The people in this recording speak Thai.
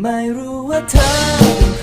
ไม่รู้ว่าเธอ